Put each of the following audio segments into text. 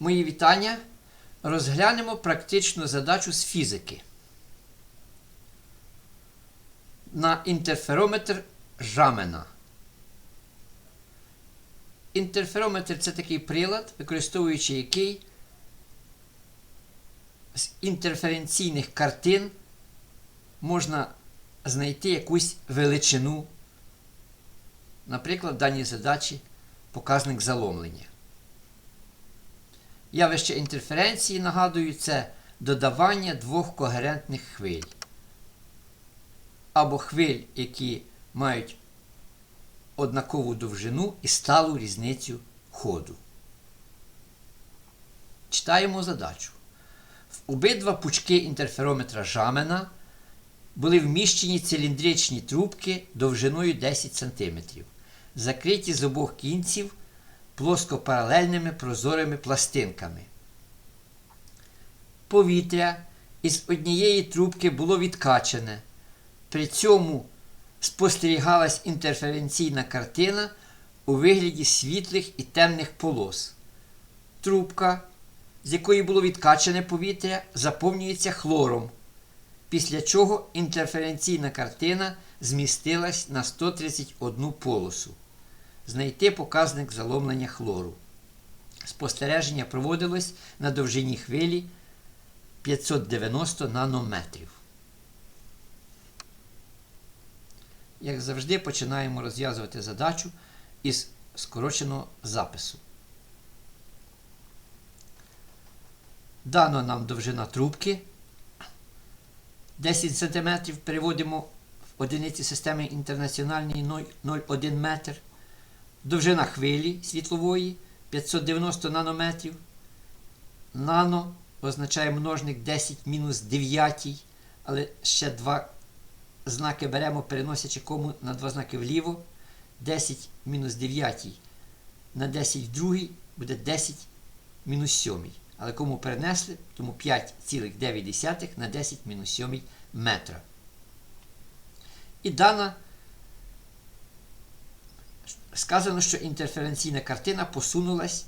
Мої вітання. Розглянемо практичну задачу з фізики. На інтерферометр Жамена. Інтерферометр це такий прилад, використовуючи який з інтерференційних картин можна знайти якусь величину. Наприклад, в даній задачі показник заломлення. Явище інтерференції, нагадую, це додавання двох когерентних хвиль. Або хвиль, які мають однакову довжину і сталу різницю ходу. Читаємо задачу. В обидва пучки інтерферометра Жамена були вміщені циліндричні трубки довжиною 10 см, закриті з обох кінців плоскопаралельними прозорими пластинками. Повітря із однієї трубки було відкачане. При цьому спостерігалась інтерференційна картина у вигляді світлих і темних полос. Трубка, з якої було відкачане повітря, заповнюється хлором, після чого інтерференційна картина змістилась на 131 полосу. Знайти показник заломлення хлору. Спостереження проводилось на довжині хвилі 590 нанометрів. Як завжди, починаємо розв'язувати задачу із скороченого запису. Дано нам довжина трубки 10 см. Переводимо в одиниці системи інтернаціональної 0,1 метр. Довжина хвилі світлової 590 нанометрів. Нано означає множник 10 мінус 9, але ще два знаки беремо, переносячи кому на два знаки вліво. 10 мінус 9 на 10 в другій буде 10 мінус 7. Але кому перенесли, тому 5,9 на 10 мінус 7 метра. І дана сказано, що інтерференційна картина посунулась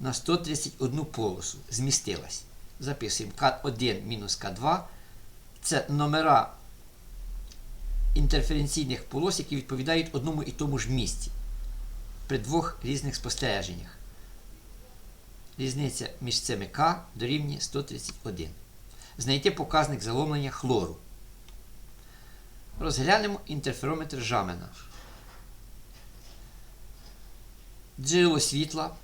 на 131 полосу, змістилась. Записуємо К1 мінус К2. Це номера інтерференційних полос, які відповідають одному і тому ж місці при двох різних спостереженнях. Різниця між цими К дорівнює 131. Знайти показник заломлення хлору. Розглянемо інтерферометр Жамена. Джерело світла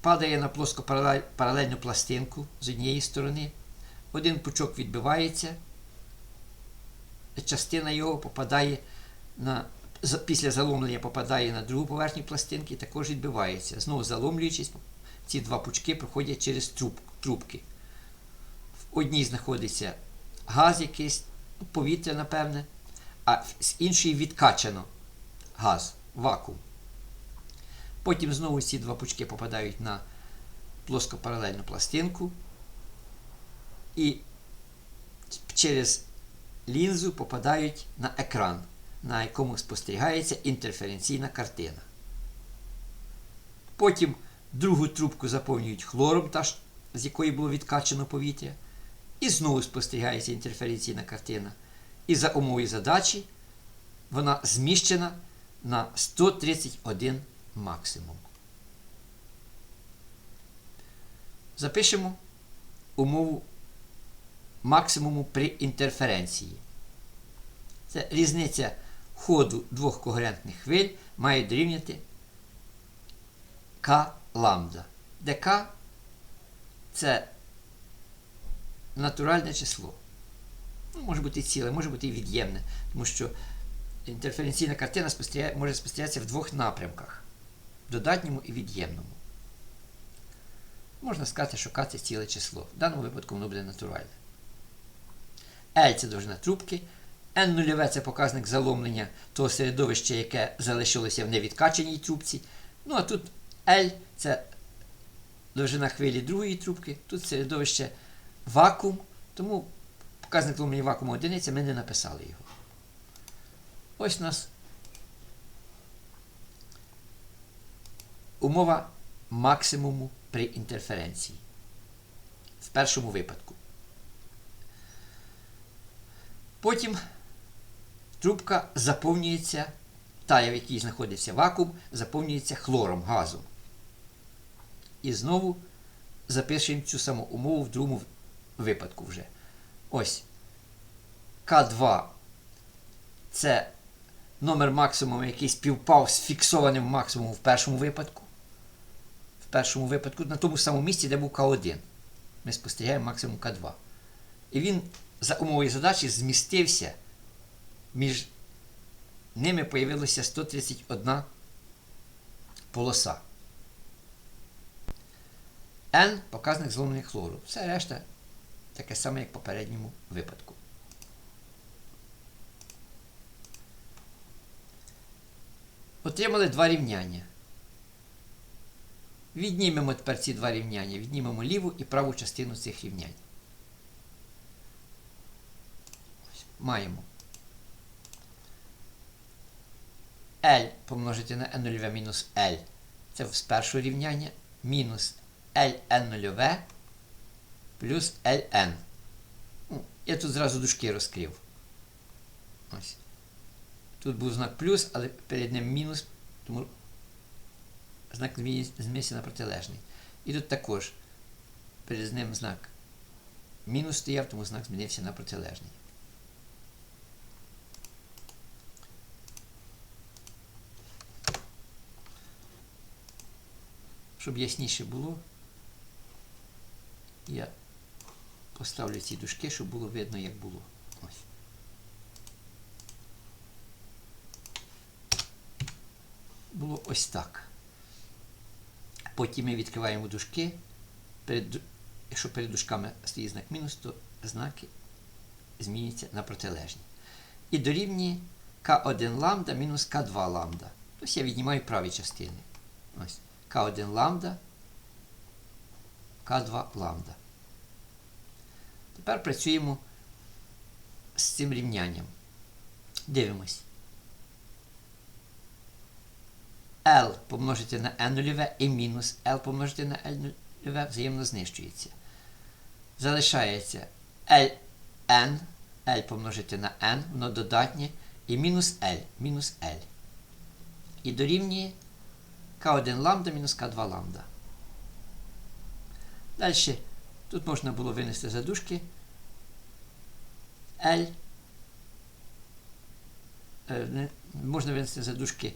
падає на плоскопаралельну пластинку з однієї сторони. Один пучок відбивається, частина його попадає на, після заломлення попадає на другу поверхню пластинки і також відбивається. Знову заломлюючись, ці два пучки проходять через труб, трубки. В одній знаходиться газ якийсь, повітря, напевне, а з іншої відкачано газ, вакуум. Потім знову ці два пучки попадають на плоскопаралельну пластинку і через лінзу попадають на екран, на якому спостерігається інтерференційна картина. Потім другу трубку заповнюють хлором, та, з якої було відкачано повітря. І знову спостерігається інтерференційна картина. І за умовою задачі вона зміщена на 131 максимум. Запишемо умову максимуму при інтерференції. Це різниця ходу двох когерентних хвиль має дорівняти К ламда. Де К це натуральне число. Ну, Може бути і ціле, може бути і від'ємне, тому що інтерференційна картина може спостерігатися в двох напрямках додатньому і від'ємному. Можна сказати, що це ціле число. В даному випадку воно буде натуральне. L це довжина трубки. N0 це показник заломлення того середовища, яке залишилося в невідкаченій трубці. Ну, а тут L це довжина хвилі другої трубки, тут середовище вакуум, тому показник заломлення вакууму одиниця, ми не написали його. Ось у нас умова максимуму при інтерференції. в першому випадку. Потім трубка заповнюється, та, в якій знаходиться вакуум, заповнюється хлором, газом. І знову запишемо цю саму умову в другому випадку вже. Ось. К2 це номер максимуму, який співпав з фіксованим максимумом в першому випадку. Першому випадку на тому самому місці, де був К1. Ми спостерігаємо максимум К2. І він за умовою задачі змістився. Між ними появилася 131 полоса. N показник зломлення хлору. Все решта таке саме, як в попередньому випадку. Отримали два рівняння. Віднімемо тепер ці два рівняння. Віднімемо ліву і праву частину цих рівнянь. Маємо L помножити на n0 мінус L. Це з першого рівняння. Мінус ln0 плюс ln. Ну, Я тут зразу дужки розкрив. Ось. Тут був знак плюс, але перед ним мінус, тому знак змінився на протилежний. І тут також перед ним знак мінус стояв, тому знак змінився на протилежний. Щоб ясніше було, я поставлю ці дужки, щоб було видно, як було. Ось. Було ось так. Потім ми відкриваємо дужки. Перед, якщо перед дужками стоїть знак мінус, то знаки змінюються на протилежні. І дорівнює К1 ламда мінус К2 ламда. Тобто я віднімаю праві частини. Ось. К1 ламда, К2 ламда. Тепер працюємо з цим рівнянням. Дивимось. L помножити на n0 і мінус L помножити на L0 взаємно знищується. Залишається Ln, L помножити на n, воно додатнє, і мінус L, мінус L. І дорівнює К1 ламда мінус К2 ламда. Далі тут можна було винести задушки L. Е, можна винести задушки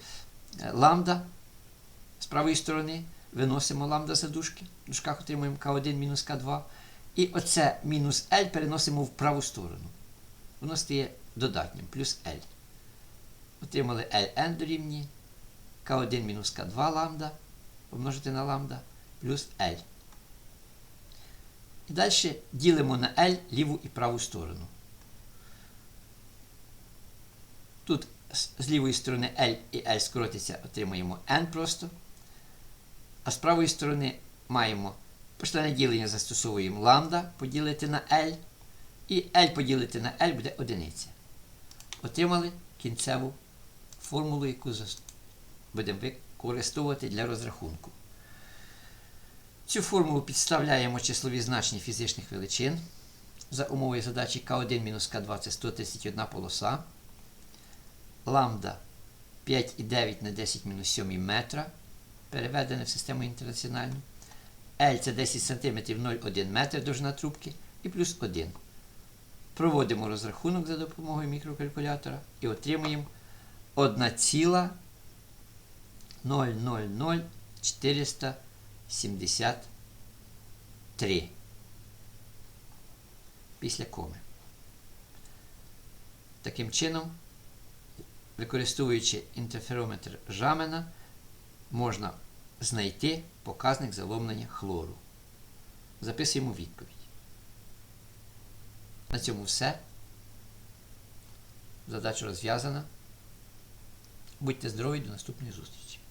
ламда з правої сторони. Виносимо ламда задушки. В дужках отримуємо К1 мінус К2. І оце мінус L переносимо в праву сторону. Воно стає додатнім, плюс L. Отримали Ln дорівнює К1 мінус К2 ламда помножити на ламда плюс L. І далі ділимо на L ліву і праву сторону. Тут з лівої сторони L і L скоротиться, отримуємо N просто. А з правої сторони маємо почленне ділення застосовуємо ламбда поділити на L. І L поділити на L буде одиниця. Отримали кінцеву формулу, яку будемо використовувати для розрахунку. Цю формулу підставляємо числові значення фізичних величин. За умовою задачі К1-К2 це 131 полоса. Ламбда 5,9 на 10 мінус 7 метра. Переведене в систему інтернаціональну. L це 10 см 0,1 метр довжина трубки і плюс 1. Проводимо розрахунок за допомогою мікрокалькулятора і отримуємо 1,000473 після коми. Таким чином, використовуючи інтерферометр Жамена, можна знайти показник заломлення хлору. Записуємо відповідь. На цьому все. Задача розв'язана. Будьте здорові до наступної зустрічі!